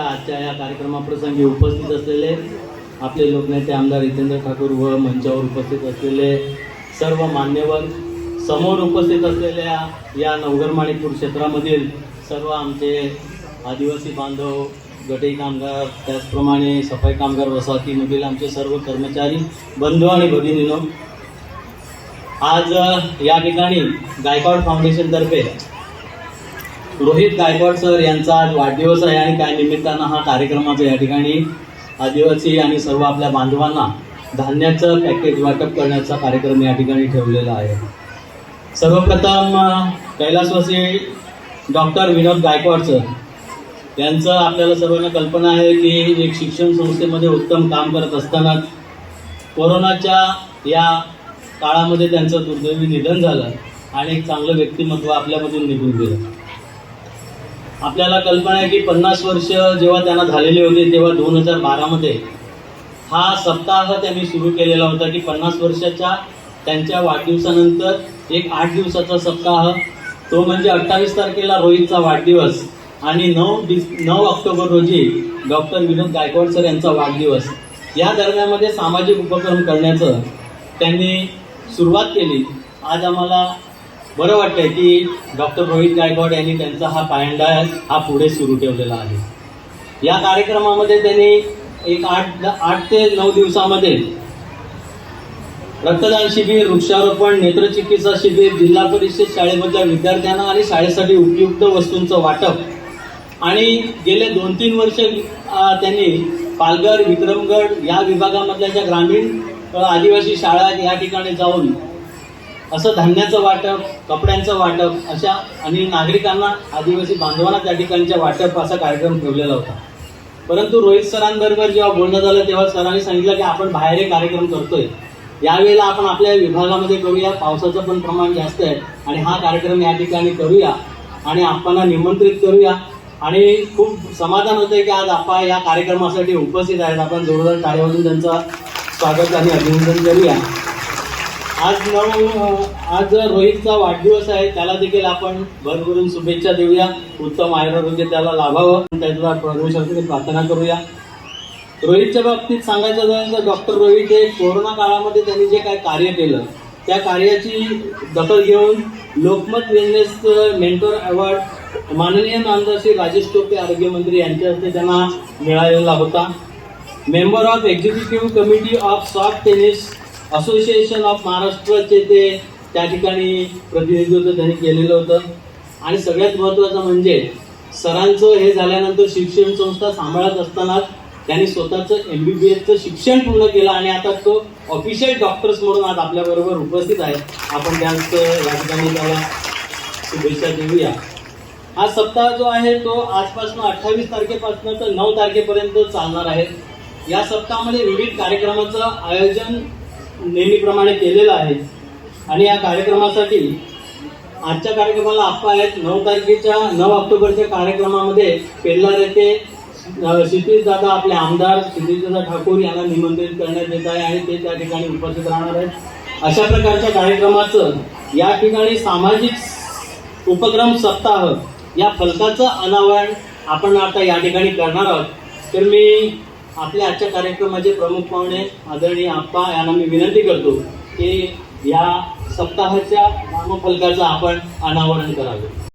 आजच्या या कार्यक्रमाप्रसंगी उपस्थित असलेले आपले लोकनेते आमदार हितेंद्र ठाकूर व मंचावर उपस्थित असलेले सर्व मान्यवर समोर उपस्थित असलेल्या या नवगरमाणीपूर क्षेत्रामधील सर्व आमचे आदिवासी बांधव गटई कामगार त्याचप्रमाणे सफाई कामगार वसाहतीमधील आमचे सर्व कर्मचारी बंधू आणि भगिनीनो आज या ठिकाणी गायकवाड फाउंडेशनतर्फे रोहित गायकवाड सर यांचा आज वाढदिवस आहे आणि त्या निमित्तानं हा कार्यक्रमाचा या ठिकाणी आदिवासी आणि सर्व आपल्या बांधवांना धान्याचं पॅकेज वाटप करण्याचा कार्यक्रम या ठिकाणी ठेवलेला आहे. सर्वप्रथम कैलासवासी डॉक्टर विनोद गायकवाड सर यांचं आपल्याला सर्वांना कल्पना आहे की एक शिक्षण संस्थेमध्ये उत्तम काम करत असतानाच कोरोनाच्या या काळामध्ये त्यांचं दुर्दैवी निधन झालं आणि एक चांगलं व्यक्तिमत्व आपल्यामधून निघून गेलं. आपल्याला कल्पना आहे की पन्नास वर्ष जेव्हा त्यांना झालेले होते तेव्हा दोन हजार बारामध्ये हा सप्ताह त्यांनी सुरू केलेला होता की पन्नास वर्षाच्या त्यांच्या वाढदिवसानंतर एक आठ दिवसाचा सप्ताह. तो म्हणजे अठ्ठावीस तारखेला रोहितचा वाढदिवस आणि नऊ डिस नऊ ऑक्टोबर रोजी डॉक्टर विनोद गायकवाड सर यांचा वाढदिवस. या दरम्यानमध्ये सामाजिक उपक्रम करण्याचं त्यांनी सुरुवात केली. आज आम्हाला बरं वाटतंय की डॉक्टर रोहित गायकवाड यांनी त्यांचा हा पायंडा हा पुढे सुरू ठेवलेला आहे. या कार्यक्रमामध्ये त्यांनी एक आठ आठ ते नऊ दिवसामध्ये रक्तदान शिबिर वृक्षारोपण नेत्रचिकित्सा शिबिर जिल्हा परिषद शाळेमधल्या विद्यार्थ्यांना आणि शाळेसाठी उपयुक्त वस्तूंचं वाटप आणि गेले दोन तीन वर्ष त्यांनी पालघर विक्रमगड या विभागामधल्या ज्या ग्रामीण आदिवासी शाळा या ठिकाणी जाऊन असं धान्याचं वाटप कपड्यांचं वाटप अशा आणि नागरिकांना आदिवासी बांधवांना त्या ठिकाणच्या वाटप असा कार्यक्रम ठेवलेला होता. परंतु रोहित सरांबरोबर जेव्हा बोलणं झालं तेव्हा सरांनी सांगितलं की आपण बाहेर एक कार्यक्रम करतोय. यावेळेला आपण आपल्या विभागामध्ये करूया पावसाचं पण प्रमाण जास्त आहे आणि हा कार्यक्रम या ठिकाणी करूया आणि आपण निमंत्रित करूया. आणि खूप समाधान होतं की आज आपण या कार्यक्रमासाठी उपस्थित आहेत. आपण जोरदार टाळी त्यांचं स्वागत आणि अभिनंदन करूया. आज नऊ आज रोहितचा वाढदिवस आहे त्याला देखील आपण भरभरून शुभेच्छा देऊया. उत्तम आयुर्वेद त्याला लाभावं. त्याला परमेश्वराकडे प्रार्थना करूया. रोहितच्या बाबतीत सांगायचं झालं तर डॉक्टर रोहित हे कोरोना काळामध्ये त्यांनी जे काय कार्य केलं त्या कार्याची दखल घेऊन लोकमत वेलनेस मेंटोर अवॉर्ड माननीय नामदार श्री राजेश टोपे आरोग्यमंत्री यांच्या हस्ते त्यांना मिळालेला होता. Member of executive committee of soft tennis association of महाराष्ट्राचे ते त्या ठिकाणी प्रतिनिधित्व त्यांनी केलेलं होतं. आणि सगळ्यात महत्त्वाचं म्हणजे सरांचं हे झाल्यानंतर शिक्षण संस्था सांभाळत असतानाच त्यांनी स्वतःचं एम बी बी एसचं शिक्षण पूर्ण केलं आणि आता तो ऑफिशियल डॉक्टर्स म्हणून आज आपल्याबरोबर उपस्थित आहे. आपण त्यांचं या ठिकाणी त्याला शुभेच्छा देऊया. हा सप्ताह जो आहे तो आजपासून अठ्ठावीस तारखेपासून तर नऊ तारखेपर्यंत चालणार आहे. या सप्ताहामध्ये विविध कार्यक्रमाचं आयोजन नेहमीप्रमाणे केलेलं आहे. आणि या कार्यक्रमासाठी आजच्या कार्यक्रमाला आप्पा आहेत. नऊ तारखेच्या नऊ ऑक्टोबरच्या कार्यक्रमामध्ये पेल्लार येथे क्षितिज दादा आपले आमदार क्षितिजदादा ठाकूर यांना निमंत्रित करण्यात येत आहे आणि ते त्या ठिकाणी उपस्थित राहणार आहेत. अशा प्रकारच्या कार्यक्रमाचं या ठिकाणी सामाजिक उपक्रम सप्ताह या फलकाचं अनावरण आपण आता या ठिकाणी करणार आहोत. तर मी आपल्या आजच्या कार्यक्रमाचे प्रमुख पाहुणे आदरणीय आप्पा यांना मी विनंती करतो की या सप्ताहाच्या नामफलकाचं आपण अनावरण करावे.